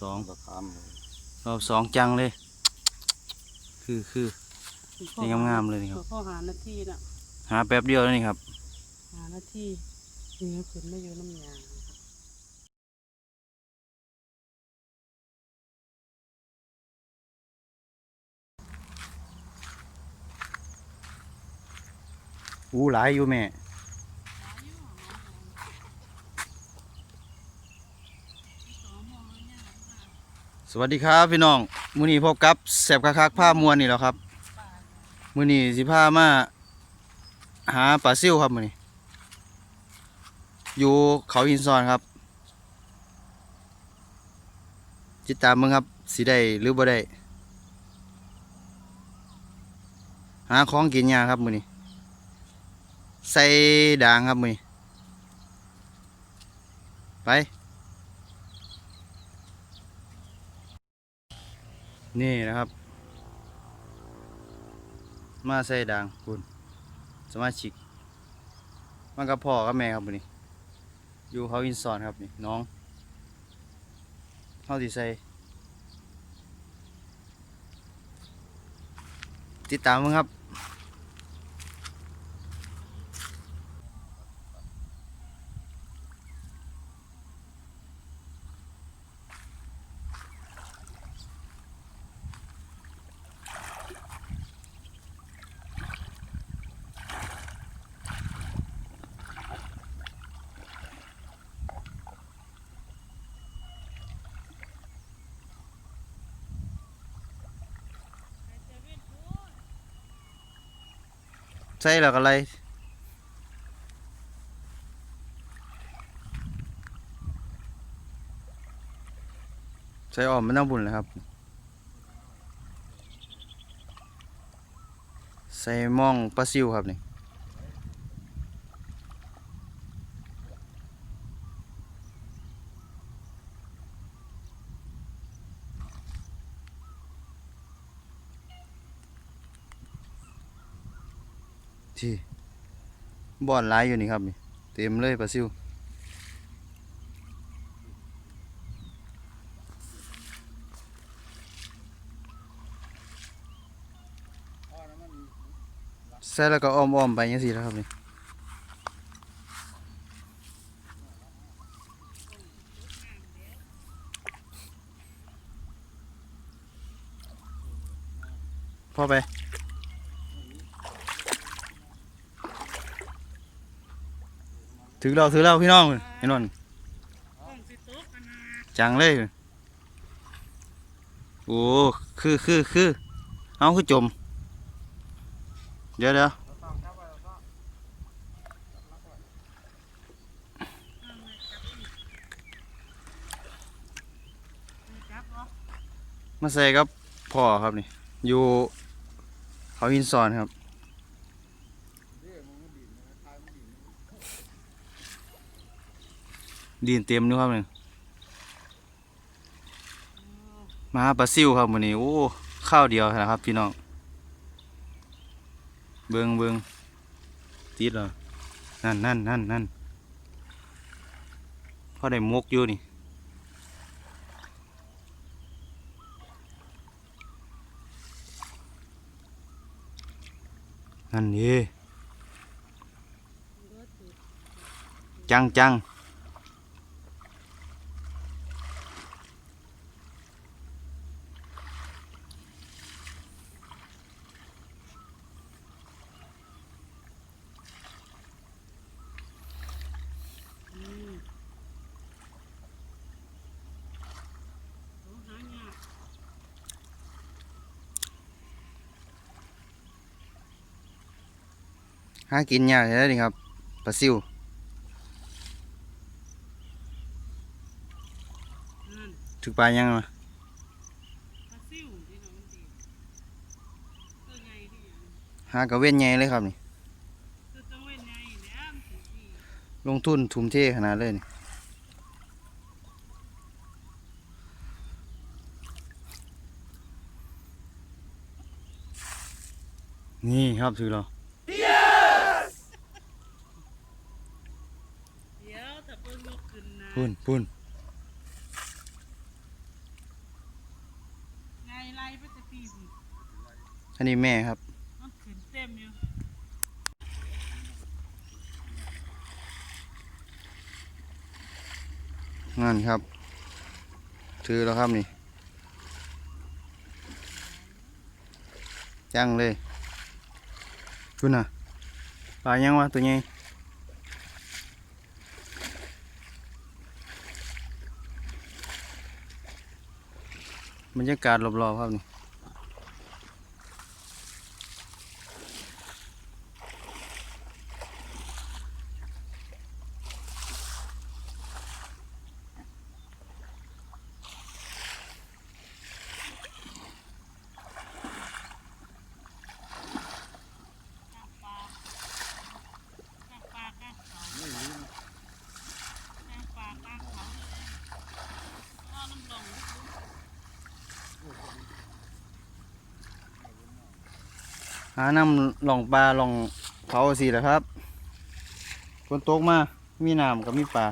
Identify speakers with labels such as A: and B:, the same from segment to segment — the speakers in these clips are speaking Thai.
A: สอง
B: ราคามเลย
A: รอบสองจังเลย คือคือนี่งามๆเลยนี่ครับ
C: พ่อหาหน้าที่น่ะ
A: หาแป๊บเดียวแล้วนี่ครับ
C: หาหน้าที่นี่ก็ขึ้นมาอยู่น้ำยาง
A: อู้หลายอยู่แม่ วัสดีครับพี่น้องมื้อนี้พบกับแสบคักๆผ้ามวนนี่แล้วครับมื้อนี้สิพามาหาปลาซิ่วครับมื้อนี้อยู่เขาหินซอนครับติดตามมึงครับสิได้หรือบ่ได้หาของกินยาครับมื้อนี้ใส่ด่างครับมื้อนี้ไป นี่นะครับ มาใส่ด่างคุณสมาชิกมันกับพ่อกับแม่ครับนี่อยู่เขาอินซอนครับนี่น้องเขาดีใส่ติดตามมึงครับ ใส่หล้วก็อะไร ใส่ออมไม่ต้องบุญเลยครับ ใส่มองปลาซิวครับนี่ ที่บ่อนลายอยู่นี่ครับนี่เต็มเลยปลาซิวใส่แล้วก็อ้อมๆไปยังสี่แล้วครับนี่พอไป ถือเราถือเราพี่น้องเห็นวันจังเลยโอ้คือคือคือเอาคือจม เดี๋ยวเดี๋ยวมาใส่กับพ่อครับนี่ อยู่เขาหินซอนครับ ดินเต็มด้วยครับนี่มาหาปลาซิวครับวันนี้โอ้ข้าวเดียวนะครับพี่น้องเบิงเบิงติดเหรอนั่นนั่นนั่นนั่นพอได้มกอยู่นี่นั่นนี่จังจัง หากินยากเลยนี่ครับปลาซิวถึกปลายังมา
C: หา
A: กระเว้นใหญ่เลยครับนี่
C: ลง
A: ทุนทุ่มเทขนาดเลยนี่นี่ครับถือเรา
C: เดี๋ยวถ้าเพิ่น
A: พุ่นพุ่น
C: ไล่ไปแต่ปีพุ่น
A: อันนี้แม่ครับ
C: มันขึ้นเต็มอยู่
A: นั่นครับ ถือแล้วครับนี่ยังเลยคุณน่ะปลายังวะตัวใหญ่ บรรยากาศรอบๆครับนี่ หาน้ำหล่องปลาหล่องเขาสิแหละครับฝนตกมา มีน้ำกับมีปลา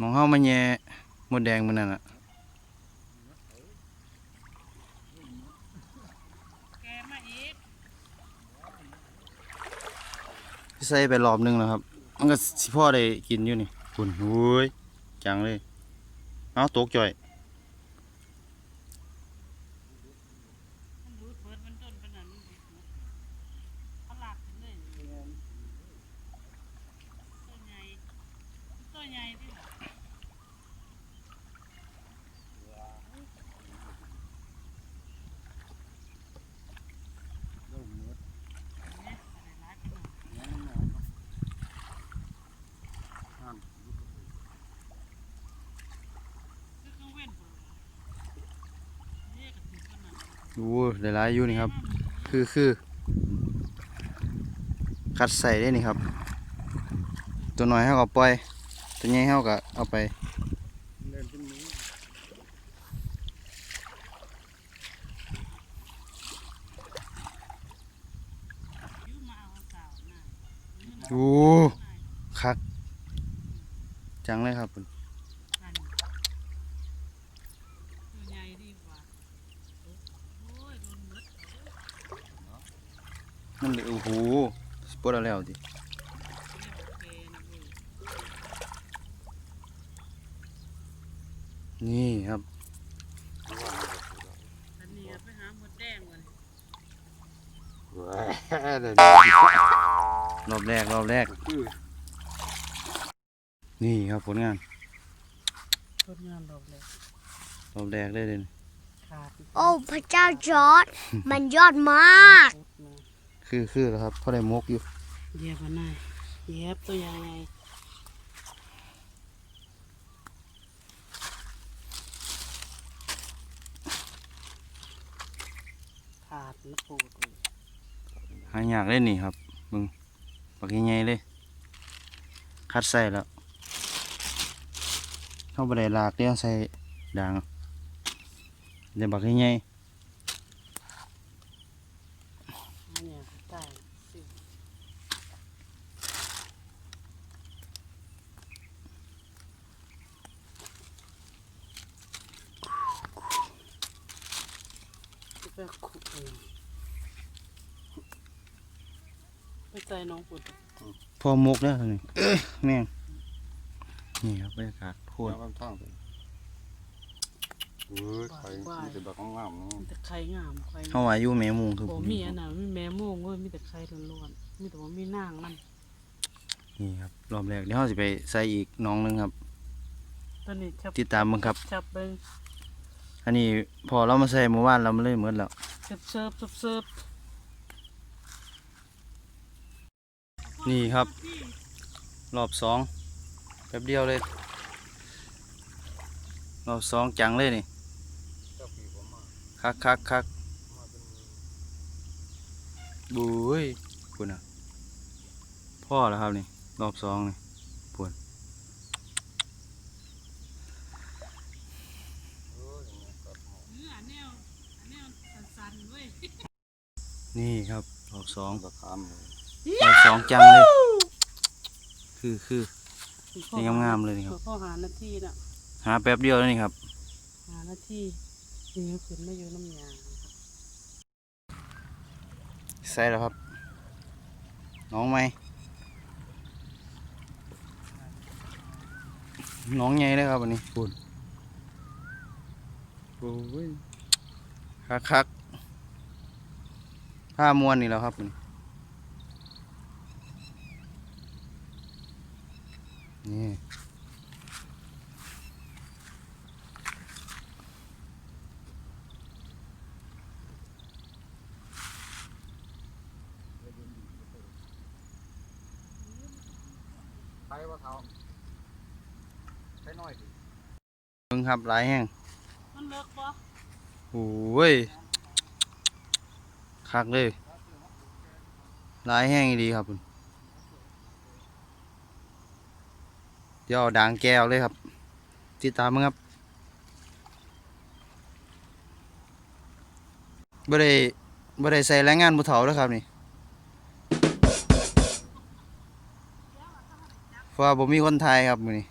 A: มองเข้ามาแย่หมดแดงมันนั่นอะ
C: แกมาอีก
A: ใส่ไปรอบหนึงแล้วครับ มันก็สิพ่อได้กินอยู่นี่คุณโอ้ยจังเลย เอาตกจ่อย
C: มันรูดเบิดมันต้นปานนั้นมันสิเขาหลักขึ้นเลยตัวใหญ่ตัวใหญ่ที่หรอเนี่ยอะไรร้ายไปหน่อยคือกังเว้นเบิดเนี่ยก็ถึงปานนั้น
A: ดูหลายๆอยู่นี่ครับ คือคือคัดใส่ได้นี่ครับ ตัวน้อยเฮาก็ปล่อย ตัวใหญ่เฮาก็เอาไป
C: อยู่มาเอาสาวน่ะ
A: โอ้คัก จังเลยครับคุณ
C: นั่นตัวใหญ่ดีกว่าโอ้ยโดนหมดเอาเด้อ
A: นั่นเลยโอ้โหสปอตเอาแล้วดิ
C: เนี่ยโอเคนะเว้ย
A: นี่ครับ
C: อันนี้ไปหาหมดแดงก่อน
A: รอบแรกรอบแรก นี่ครับผลงาน
C: ต้นงานดอกเลย
A: รอบแรกเลยเลย
C: ขาด
B: โอ้พระเจ้าจอร์ดมันยอดมาก
C: พุดมา
A: คือคือแล้วครับเพราะได้มกอยู่
C: เหยียบมันหน่อยเหยียบตัวใหญ่ไงขาดนะปูดเลย
A: หายากเลยนี่ครับมึงปักใหญ่ๆเลย คัดใส่แล้วเข้าไปได้ลากเลี้ยงใส่ด่างเดี๋ยวบักใหญ่
C: อันเนี้ยใต้สิไปขุดเลยไป ใจน้องขุด
A: ๆพอมกแล้วนี่แม่งนี่ครับบรรยากาศโคตร
D: น้ำทางไปเอ้ยไข่มีแต่แบบงามๆเนาะ
C: มีแต่ไข่งามไข่
A: เข้าอายุแม่มุงคือ
C: โอ้
A: ผม
C: มีอันนั้นมีแม่โม่งเว้ยมีแต่ไข่ล้วนๆมีแต่ว่ามีนางมัน
A: นี่ครับรอบแรกเดี๋ยวเราจะไปใส่อีกน้องหนึงครับ
C: ตอนนี้ชับ
A: ติดตามมึงครับ
C: ชับเบิ้ง
A: อันนี้พอเรามาใส่เมื่อวานเรามาเลยเหมือนแล้ว
C: เสิร์ฟเสิร์ฟเสิร์ฟเสิร์ฟ
A: นี่ครับ รอบสองแป๊บเดียวเลย รอบสองจังเลยนี่คักคักคักบุ้ยปุ่นอะ พ่อแล้วครับนี่ รอบสองนี่ปุ่น
D: เอ้ยอย่างเงี้ยครับ
C: เนื้ออันแนวอันแนวสันๆเว้ย
A: นี่ครับ รอบสอง
D: กระคา มเลย
A: รอบสองจังเลย คือคือนี่งามๆเลยนี่ครับ
C: พ่อหาหน้าที่น่ะ
A: หาแป๊บเดียวแล้วนี่ครับ
C: หาหน้าที่นี่ก็ขึ้นมาอยู่น้ำยางครับ
A: ใส่แล้วครับ น้องไหมน้องใหญ่เลยครับอันนี้ปูนโอ้ยคักคักๆผ้ามวนนี่แหล้วครับนี่ นี่
D: ไปว่าเขาไปหน่อยดิ
A: เบิ่งครับหลายแห้ง
C: มันเลิกปะ
A: โอ้ยคักเลยหลายแห้งดีครับคุณเดี๋ ยวเอด่างแก้วเลยครับ ติดตามมั้งครับบ่ได้บ่ได้ใส่แรงงานผู้เฒ่าแล้วครับนี่เพราะว่าบ่มีคนไทยครับมือนี้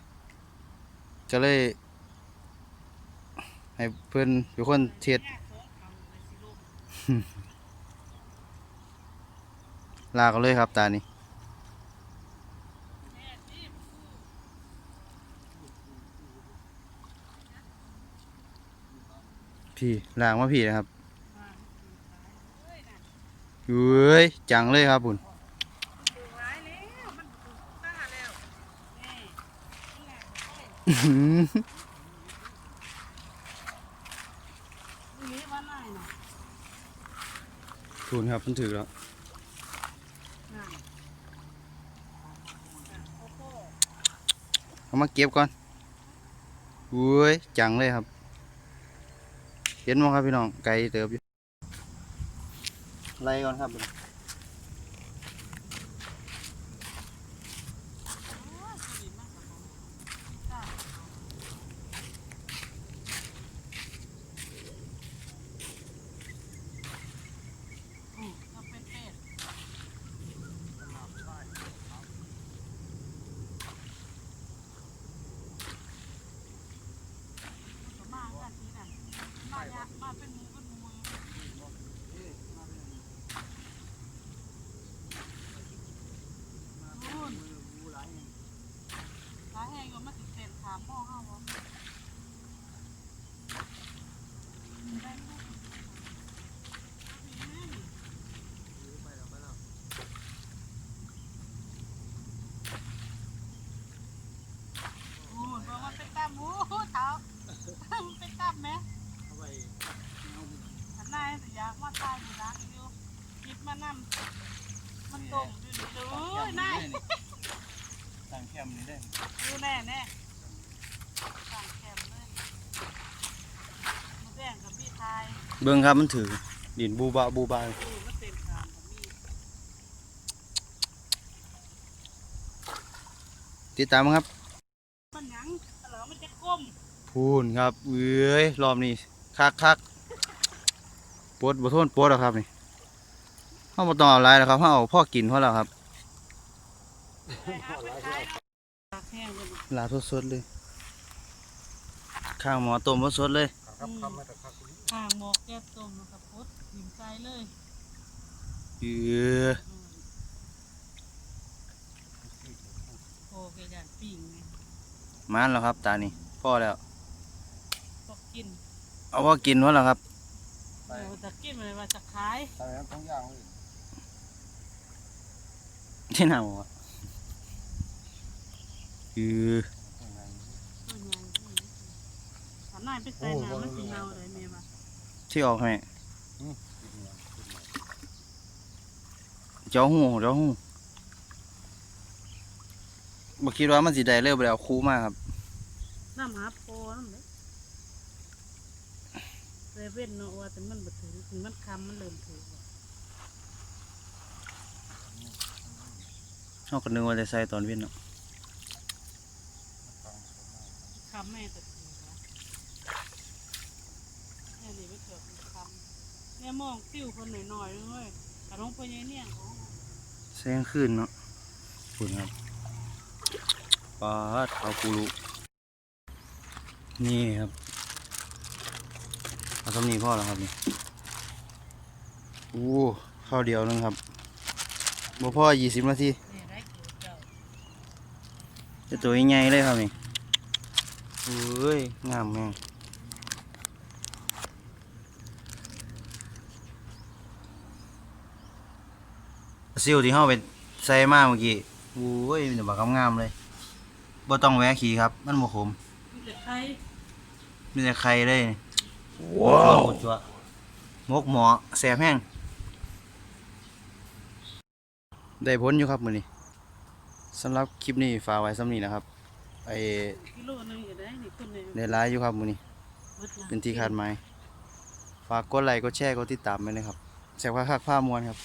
A: ก็เลย ให้เพิ่อนเป็นคนเทศ
C: แยกสองเขาเลา
A: กเอาเลยครับตานี้
C: แม่ที่
A: พี่ลางว่าพี่นะครับ
C: เอ้ย
A: จังเลยครับ
C: คุณ
A: คุณครับมันถือแล้วเอามาเก็บก่อนเว้ยจังเลยครับ เห็นมั้งครับพี่น้องไก่เติบอยู่ไล่ก่อนครับ
C: อืมเอาเป็นเป็ดมากันทีนั่นมาเนี่ยมาเป็นหมูเป็นหมูนู่นหลายแห่งก็มาติดเต็นถามหม้อห้าวะได้ไหมมีไหม โอ้ยบอกว่าเป็นตามหมูเท้ามันเป็นตามไหมอันนายสิอยากมาตายอยู่ร้านอยู่คิดมานั่นมันตรงอยู่นี่เลยโอ้ยนาย
A: สั่งแคมนี่ได้
C: ดูแน่แน่สั่งแคมเลยมาแบ่งกับพี่ทาย
A: เบิ่งครับมันถือดินบูบาบูบา
C: ติ
A: ดตามมั้งครับ
C: มันยังเหรอมันจะก้ม
A: พูนครับเอ้ยรอบนี้คักคักปวดบ่ทนปวดแล้วครับนี่เฮาบ่ต้องเอาหลายแล้วครับเฮาเอาพ่อกินเพรา
C: ไปขายเอาตากแห้งเลา
A: สดๆเลย ข้างหมอต้มสดๆเลย
D: ครับคำมาแต่ครับ
C: ห่างหมอกแก้ต้มนะครับพุดหิมใจเลย
A: เออ
C: อืมโอ้กยานปิ่งไง
A: มานแล้วครับตานี่พ่อแล้ว
C: ก็กิน
A: เอาพ่อกินพอแล้วครับ
C: เออจะกินอะไรมาจะขาย
D: ตอนนั้นต้องย่างเลย
A: ที่ไหนวะเออ
D: ข้างใน
C: ตัวใหญ่ที่ขันนายไปใส่น้ำมันสิเน่าเลยเมียมา
A: ที่ออกให้
D: กินเนี่ยกินเนี่ย
A: เจ้าหูเจ้าหูบ่คิดว่ามันสิได้เลยบ่ได้เอาคูมาครับ
C: น้ำหาโปน้ำเลยเรเว่นเนาะว่าแต่มันบ่ถือถึงมันคำมันเริ่มถือว่ะ
A: เฮาก็นึกว่าจะใส่ตอนเว้นเนาะ
C: คำแม่ก็ถือว่ะแม่นี่ไม่เกิดเป็นคำแม่มองติ้วคนหน่อยๆนึงเว้ยกระน้องพ่อใหญ่เนี่ยของ
A: แซงขึ้นเนาะปุ่นครับปปาดข้าวปูรุนี่ครับเอาสำนีพ่อแล้วครับนี่อู้ข้าวเดียวนึงครับบ่พ่อยี่สิบนาที
C: นี่ได้เกี่ยวเจ้า
A: จะตัวใหญ่ๆเลยครับนี่เอ้ยงามแม่ง ซิลที่เฮาไปใส่มาเมื่อกี้โอ้ยมีแต่บักงามๆเลยบ่ต้องแวะขี่ครับ มันบ่ขม
C: มีแต่ไข่
A: มีแต่ไข่เลยว้าวจัวมกหมอแสบแห้งได้ผลอยู่ครับมื้อนี้สำหรับคลิปนี้ฝากไว้สำนี้นะครับไอ้
C: กิโลหนึงอยู่ได้นี่คนหนึง
A: ได้หลายอยู่ครับมื้อนี้
C: เบิดะ
A: เป็นที่คาดหมายฝากกดไลค์กดแชร์กดติดตามไปนะครับแสบคักๆผ้ามวนครับ